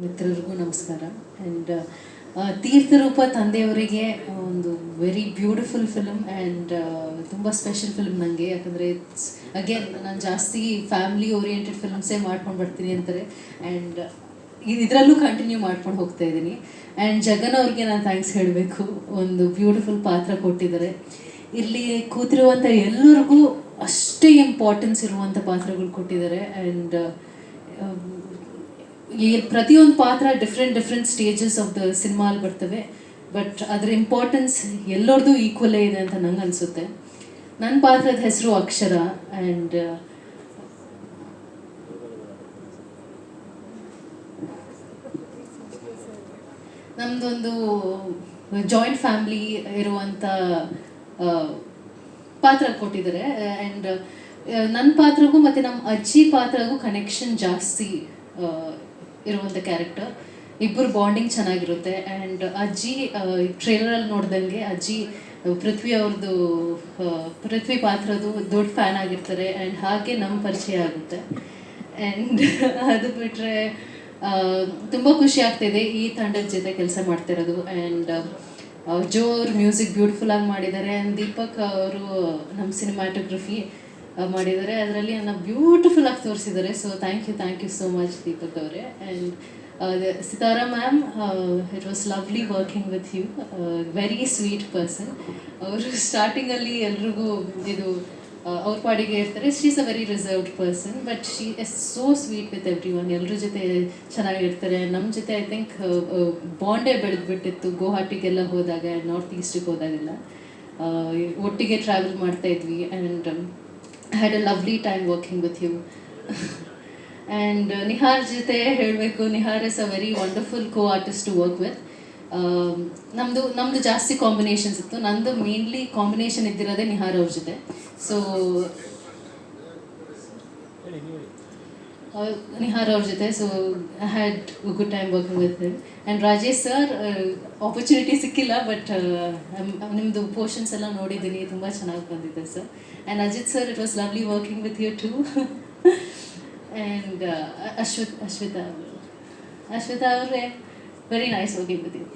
ಮಿತ್ರರಿಗೂ ನಮಸ್ಕಾರ. ಆ್ಯಂಡ್ ತೀರ್ಥರೂಪ ತಂದೆಯವರಿಗೆ ಒಂದು ವೆರಿ ಬ್ಯೂಟಿಫುಲ್ ಫಿಲಮ್ ಆ್ಯಂಡ್ ತುಂಬ ಸ್ಪೆಷಲ್ ಫಿಲ್ಮ್ ನನಗೆ ಯಾಕಂದರೆ ಇಟ್ಸ್ ಅಗೇನ್ ನಾನು ಜಾಸ್ತಿ ಫ್ಯಾಮಿಲಿ ಓರಿಯೆಂಟೆಡ್ ಫಿಲಮ್ಸೇ ಮಾಡ್ಕೊಂಡು ಬರ್ತೀನಿ ಅಂತಾರೆ. ಆ್ಯಂಡ್ ಇದರಲ್ಲೂ ಕಂಟಿನ್ಯೂ ಮಾಡ್ಕೊಂಡು ಹೋಗ್ತಾ ಇದ್ದೀನಿ. ಆ್ಯಂಡ್ ಜಗನ್ ಅವ್ರಿಗೆ ನಾನು ಥ್ಯಾಂಕ್ಸ್ ಹೇಳಬೇಕು. ಒಂದು ಬ್ಯೂಟಿಫುಲ್ ಪಾತ್ರ ಕೊಟ್ಟಿದ್ದಾರೆ. ಇಲ್ಲಿ ಕೂತಿರುವಂಥ ಎಲ್ಲರಿಗೂ ಅಷ್ಟೇ ಇಂಪಾರ್ಟೆನ್ಸ್ ಇರುವಂಥ ಪಾತ್ರಗಳು ಕೊಟ್ಟಿದ್ದಾರೆ. ಆ್ಯಂಡ್ ಪ್ರತಿಯೊಂದು ಪಾತ್ರ different different stages of the ಸಿನಿಮಾಲ್ ಬರ್ತವೆ. ಬಟ್ ಅದರ ಇಂಪಾರ್ಟೆನ್ಸ್ ಎಲ್ಲರದು ಈಕ್ವಲೇ ಇದೆ ಅಂತ ನಂಗೆ ಅನಿಸುತ್ತೆ. ನನ್ನ ಪಾತ್ರದ ಹೆಸರು ಅಕ್ಷರ ಆ್ಯಂಡ್ ನಮ್ಮದೊಂದು ಜಾಯಿಂಟ್ ಫ್ಯಾಮ್ಲಿ ಇರುವಂಥ ಪಾತ್ರ ಕೊಟ್ಟಿದ್ದಾರೆ. ಆ್ಯಂಡ್ ನನ್ನ ಪಾತ್ರಗೂ ಮತ್ತು ನಮ್ಮ ಅಜ್ಜಿ ಪಾತ್ರಗೂ ಕನೆಕ್ಷನ್ ಜಾಸ್ತಿ ಇರುವಂಥ ಕ್ಯಾರೆಕ್ಟರ್ ಇಬ್ಬರು ಬಾಂಡಿಂಗ್ ಚೆನ್ನಾಗಿರುತ್ತೆ. ಆ್ಯಂಡ್ ಅಜ್ಜಿ ಟ್ರೇಲರಲ್ಲಿ ನೋಡ್ದಂಗೆ ಅಜ್ಜಿ, ಪೃಥ್ವಿ ಅವ್ರದ್ದು ಪೃಥ್ವಿ ಪಾತ್ರದ್ದು ದೊಡ್ಡ ಫ್ಯಾನ್ ಆಗಿರ್ತಾರೆ. ಆ್ಯಂಡ್ ಹಾಗೆ ನಮ್ಮ ಪರಿಚಯ ಆಗುತ್ತೆ. ಆ್ಯಂಡ್ ಅದು ಬಿಟ್ಟರೆ ತುಂಬ ಖುಷಿ ಆಗ್ತಿದೆ ಈ ತಂಡದ ಜೊತೆ ಕೆಲಸ ಮಾಡ್ತಿರೋದು. ಆ್ಯಂಡ್ ಜೋ ಅವ್ರ ಮ್ಯೂಸಿಕ್ ಬ್ಯೂಟಿಫುಲ್ ಆಗಿ ಮಾಡಿದ್ದಾರೆ. ಆ್ಯಂಡ್ ದೀಪಕ್ ಅವರು ನಮ್ಮ ಸಿನಿಮ್ಯಾಟೋಗ್ರಫಿ ಮಾಡಿದ್ದಾರೆ. ಅದರಲ್ಲಿ ನನ್ನ ಬ್ಯೂಟಿಫುಲ್ ಆಗಿ ತೋರಿಸಿದ್ದಾರೆ. So thank you thank you so much Deepak ಅವರೇ. And Sitara ma'am it was lovely working with you very sweet person ಅವರು ಸ್ಟಾರ್ಟಿಂಗಲ್ಲಿ ಎಲ್ರಿಗೂ ಇದು ಅವ್ರ ಪಾಡಿಗೆ ಇರ್ತಾರೆ she is a very reserved person but she is so sweet with everyone ಎಲ್ಲರ ಜೊತೆ ಚೆನ್ನಾಗಿರ್ತಾರೆ ನಮ್ಮ ಜೊತೆ ಐ ಥಿಂಕ್ ಬಾಂಡೇ ಬೆಳೆದ್ಬಿಟ್ಟಿತ್ತು ಗುವಾಹಟಿಗೆಲ್ಲ ಹೋದಾಗ ನಾರ್ತ್ ಈಸ್ಟಿಗೆ ಹೋದಾಗೆಲ್ಲ. ಒಟ್ಟಿಗೆ ಟ್ರಾವೆಲ್ ಮಾಡ್ತಾ ಇದ್ವಿ. And had a lovely time working with you and Nihar ಜೊತೆ ಹೇಳಬೇಕು Nihar is a very wonderful co artist to work with ನಮ್ಮದು ನಮ್ಮದು ಜಾಸ್ತಿ ಕಾಂಬಿನೇಷನ್ಸ್ ಇತ್ತು. ನಂದು ಮೇನ್ಲಿ ಕಾಂಬಿನೇಷನ್ ಇದ್ದಿರೋದೇ ನಿಹಾರ್ ಅವ್ರ ಜೊತೆ. ಸೊ ನಿಹಾರ್ ಅವ್ರ ಜೊತೆ so I had good time working with him and Rajesh sir opportunity ಸಿಕ್ಕಿಲ್ಲ ಬಟ್ ನಿಮ್ಮದು ಪೋರ್ಷನ್ಸ್ ಎಲ್ಲ ನೋಡಿದ್ದೀನಿ, ತುಂಬ ಚೆನ್ನಾಗಿ ಬಂದಿದೆ sir and Ajith sir it was lovely working with you too and Ashwith Ashwitha ಅವರು. ಅಶ್ವಿತಾ ಅವರೇ very nice working with you